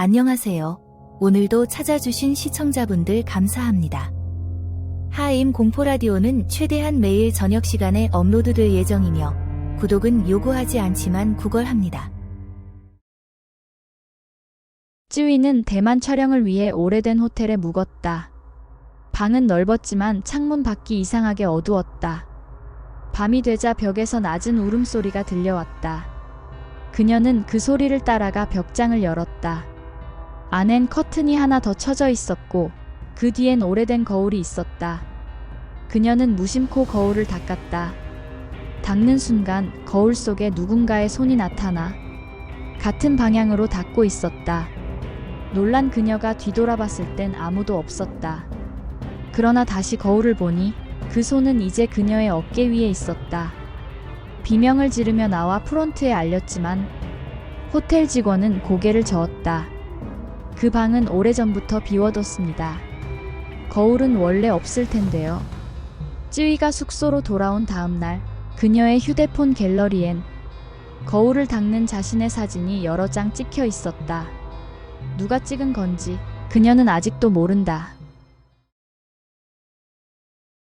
안녕하세요. 오늘도 찾아주신 시청자분들 감사합니다. 하임 공포라디오는 최대한 매일 저녁 시간에 업로드될 예정이며 구독은 요구하지 않지만 구걸합니다. 쯔위는 대만 촬영을 위해 오래된 호텔에 묵었다. 방은 넓었지만 창문 밖이 이상하게 어두웠다. 밤이 되자 벽에서 낮은 울음소리가 들려왔다. 그녀는 그 소리를 따라가 벽장을 열었다. 안엔 커튼이 하나 더 쳐져 있었고 그 뒤엔 오래된 거울이 있었다. 그녀는 무심코 거울을 닦았다. 닦는 순간 거울 속에 누군가의 손이 나타나 같은 방향으로 닦고 있었다. 놀란 그녀가 뒤돌아봤을 땐 아무도 없었다. 그러나 다시 거울을 보니 그 손은 이제 그녀의 어깨 위에 있었다. 비명을 지르며 나와 프론트에 알렸지만 호텔 직원은 고개를 저었다. 그 방은 오래전부터 비워뒀습니다. 거울은 원래 없을 텐데요. 쯔위가 숙소로 돌아온 다음 날 그녀의 휴대폰 갤러리엔 거울을 닦는 자신의 사진이 여러 장 찍혀 있었다. 누가 찍은 건지 그녀는 아직도 모른다.